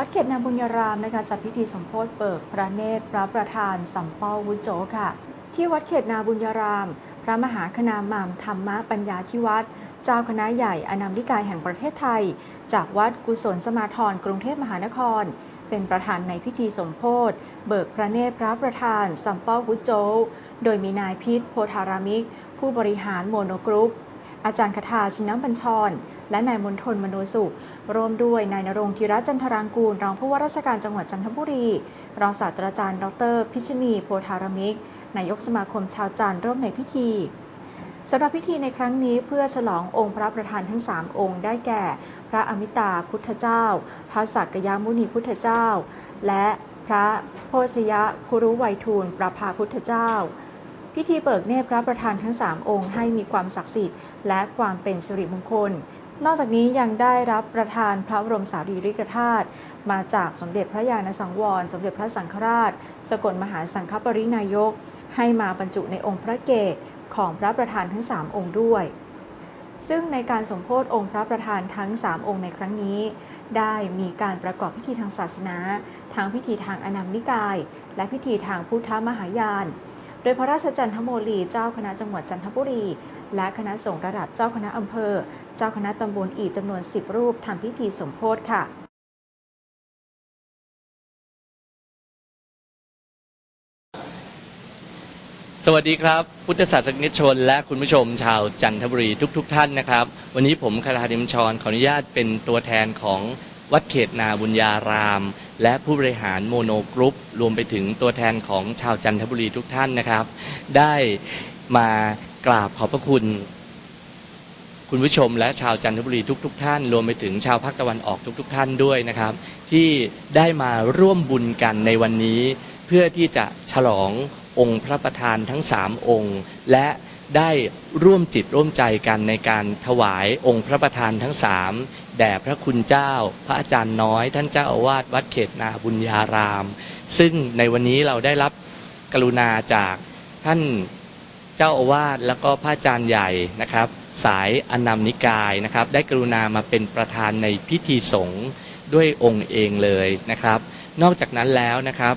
วัดเขตนาบุญญารามนะคะจัดพิธีสมโพธิเบิกพระเนตรพระประธานสัมเปาวุโจค่ะ ที่วัดเขตนาบุญญาราม พระมหาคณาหม่ำธรรมปัญญาธิวัตรเจ้าคณะใหญ่อนัมนิกายแห่งประเทศไทย จากวัดกุศลสมาธรกรุงเทพมหานคร เป็นประธานในพิธีสมโพธิเบิกพระเนตรพระประธานสัมเปาวุโจ โดยมีนายพิษโพธารามิก ผู้บริหารโมโนกรุ๊ป อาจารย์คทาชินบัญชร และนายมนทนมโนสุขร่วมด้วยนายนรงธีระจันทรางกูล รองผู้ว่าราชการจังหวัดจันทบุรี รองศาสตราจารย์ ดร พิชณีโพธารมิก นายกสมาคมชาวจันทร์ร่วมในพิธีสำหรับพิธีในครั้งนี้เพื่อฉลององค์พระประธานทั้ง 3 องค์ได้แก่ พระอมิตาพุทธเจ้า พระสักยามุนีพุทธเจ้า และพระโพชยะคุรุไวยทูลประภาพุทธเจ้า พิธีเบิกเนตรพระประธานทั้ง 3 องค์ให้มีความศักดิ์สิทธิ์และความเป็นสิริมงคล นอกจากนี้ยังได้รับประทานพระบรมสารีริกธาตุมาจากสมเด็จพระญาณสังวร สมเด็จพระสังฆราช สกลมหาสังฆปรินายก ให้มาบรรจุในองค์พระเกศของพระประธานทั้ง 3 องค์ด้วยซึ่งในการสมโพธิองค์พระประธานทั้ง 3 องค์ในครั้งนี้ ได้มีการประกอบพิธีทางศาสนา ทั้งพิธีทางอนัมนิกาย และพิธีทางพุทธมหายาน โดยพระราชจันทโมลีเจ้าคณะจังหวัดจันทบุรี และคณะสงฆ์ระดับเจ้าคณะอำเภอ เจ้าคณะตำบลอีกจำนวน 10 รูปทำพิธีสมโพธิค่ะสวัสดีครับ พุทธศาสนิกชน และคุณผู้ชมชาวจันทบุรีทุกๆทท่านนะครับ วันนี้ผมคาราดิมชรขออนุญาตเป็นตัวแทนของ วัดเขตนาบุญญาราม และผู้บริหารโมโนกรุ๊ปรวมไปถึงตัวแทนของชาวจันทบุรีทุกท่านนะครับ ได้มากราบขอบพระคุณ คุณผู้ชมและชาวจันทบุรีทุกๆท่าน รวมไปถึงชาวภาคตะวันออกทุกๆท่านด้วยนะครับ ที่ได้มาร่วมบุญกันในวันนี้ เพื่อที่จะฉลององค์พระประธานทั้งสามองค์ และ ได้ร่วมจิตร่วมใจกันในการถวายองค์พระประธานทั้งสามแด่พระคุณเจ้า พระอาจารย์น้อย ท่านเจ้าอาวาสวัดเขตนาบุญญาราม ซึ่งในวันนี้เราได้รับกรุณาจากท่านเจ้าอาวาสแล้วก็พระอาจารย์ใหญ่นะครับ สายอนนัมนิกายนะครับ ได้กรุณามาเป็นประธานในพิธีสงฆ์ด้วยองค์เองเลยนะครับ นอกจากนั้นแล้วนะครับ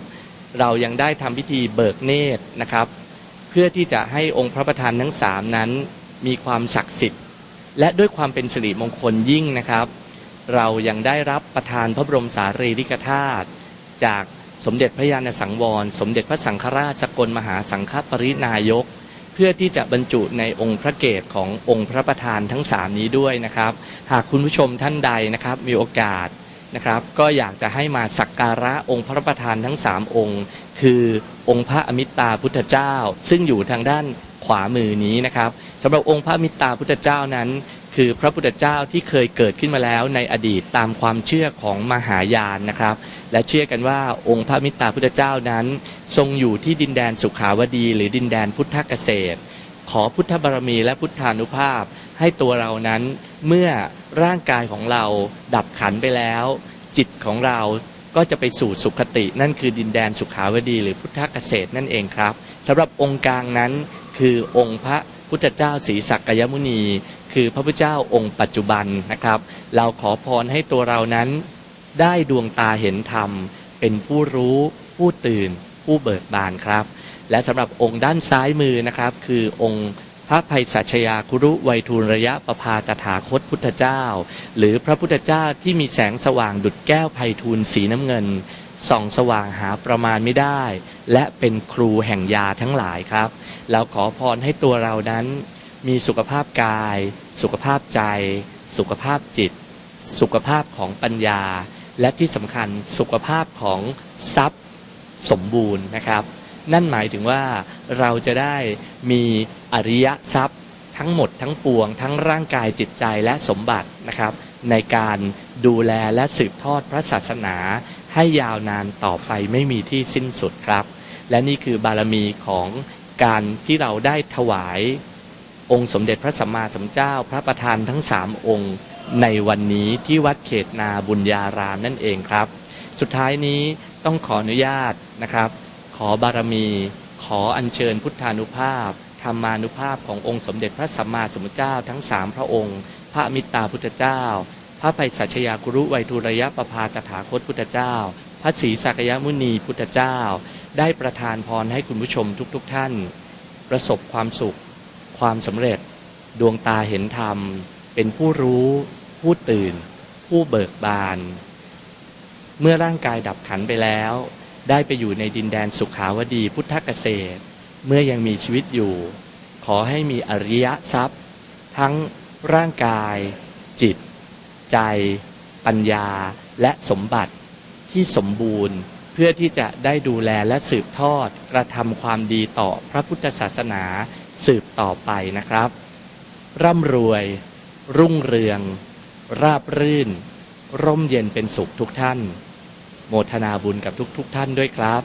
เรายังได้ทำพิธีเบิกเนตรนะครับ เพื่อที่จะให้องค์พระประธานทั้งสามนั้น มีความศักดิ์สิทธิ์ และด้วยความเป็นสิริมงคลยิ่งนะครับ เรายังได้รับประทานพระบรมสารีริกธาตุจากสมเด็จพระญาณสังวร สมเด็จพระสังฆราชสกลมหาสังฆปรินายก เพื่อที่จะบรรจุในองค์พระเกศขององค์พระประธานทั้งสามนี้ด้วยนะครับ หากคุณผู้ชมท่านใดนะครับมีโอกาส นะครับก็อยากจะให้มาสักการะองค์พระประธานทั้ง 3 องค์ คือองค์พระอมิตาพุทธเจ้า ซึ่งอยู่ทางด้านขวามือนี้นะครับสำหรับองค์พระอมิตาพุทธเจ้านั้น คือพระพุทธเจ้าที่เคยเกิดขึ้นมาแล้วในอดีตตามความเชื่อของมหายานนะครับ และเชื่อกันว่าองค์พระมิตาพุทธเจ้านั้น ทรงอยู่ที่ดินแดนสุขาวดี หรือดินแดนพุทธเกษตร ขอพุทธบารมีและพุทธานุภาพให้ตัวเรานั้น เมื่อร่างกายของเราดับขันไปแล้ว จิตของเราก็จะไปสู่สุขติ นั่นคือดินแดนสุขาวดี หรือพุทธเกษตรนั่นเองครับสำหรับองค์กลางนั้นคือองค์พระพุทธเจ้าศรีสักยมุนี คือพระพุทธเจ้าองค์ปัจจุบันนะครับ เราขอพรให้ตัวเรานั้น ได้ดวงตาเห็นธรรม เป็นผู้รู้ ผู้ตื่น ผู้เบิกบานครับ และสำหรับองค์ด้านซ้ายมือนะครับ คือองค์ ระภัยสัชยาคุรุไวทูลระยะประพาตถาคตพุทธเจ้า หรือพระพุทธเจ้าที่มีแสงสว่างดุจแก้วไพฑูรย์สีน้ำเงินส่องสว่างหาประมาณไม่ได้ และเป็นครูแห่งยาทั้งหลายครับ เราขอพรให้ตัวเรานั้น มีสุขภาพกาย สุขภาพใจ สุขภาพจิต สุขภาพของปัญญา และที่สำคัญสุขภาพของทรัพย์สมบูรณ์นะครับ นั่นหมายถึงว่าเราจะได้มีอริยทรัพย์ทั้งหมดทั้งปวง ทั้งร่างกายจิตใจและสมบัตินะครับ ในการดูแลและสืบทอดพระศาสนา ให้ยาวนานต่อไปไม่มีที่สิ้นสุดครับ และนี่คือบารมีของการที่เราได้ถวายองค์สมเด็จพระสัมมาสัมพุทธเจ้า พระประธานทั้งสามองค์ในวันนี้ที่วัดเขตนาบุญญารามนั่นเองครับ สุดท้ายนี้ต้องขออนุญาตนะครับ ขอบารมี ขออัญเชิญพุทธานุภาพธรรมานุภาพขององค์สมเด็จพระสัมมาสัมพุทธเจ้าทั้งสามพระองค์ พระมิตตาพุทธเจ้า พระไพศาชยากุรุไวยทุระยะประภาตถาคตพุทธเจ้า พระศรีสักยมุนีพุทธเจ้า ได้ประทานพรให้คุณผู้ชมทุกๆทท่าน ประสบความสุข ความสำเร็จ ดวงตาเห็นธรรม เป็นผู้รู้ ผู้ตื่น ผู้เบิกบาน เมื่อร่างกายดับขันไปแล้ว ได้ไปอยู่ในดินแดนสุขาวดีพุทธเกษตร เมื่อยังมีชีวิตอยู่ ขอให้มีอริยทรัพย์ ทั้งร่างกาย จิต ใจ ปัญญา และสมบัติที่สมบูรณ์เพื่อที่จะได้ดูแลและสืบทอดกระทำความดีต่อพระพุทธศาสนาสืบต่อไปนะครับ ร่ำรวย รุ่งเรือง ราบรื่น ร่มเย็นเป็นสุขทุกท่าน โมทนาบุญกับทุกๆทท่านด้วยครับ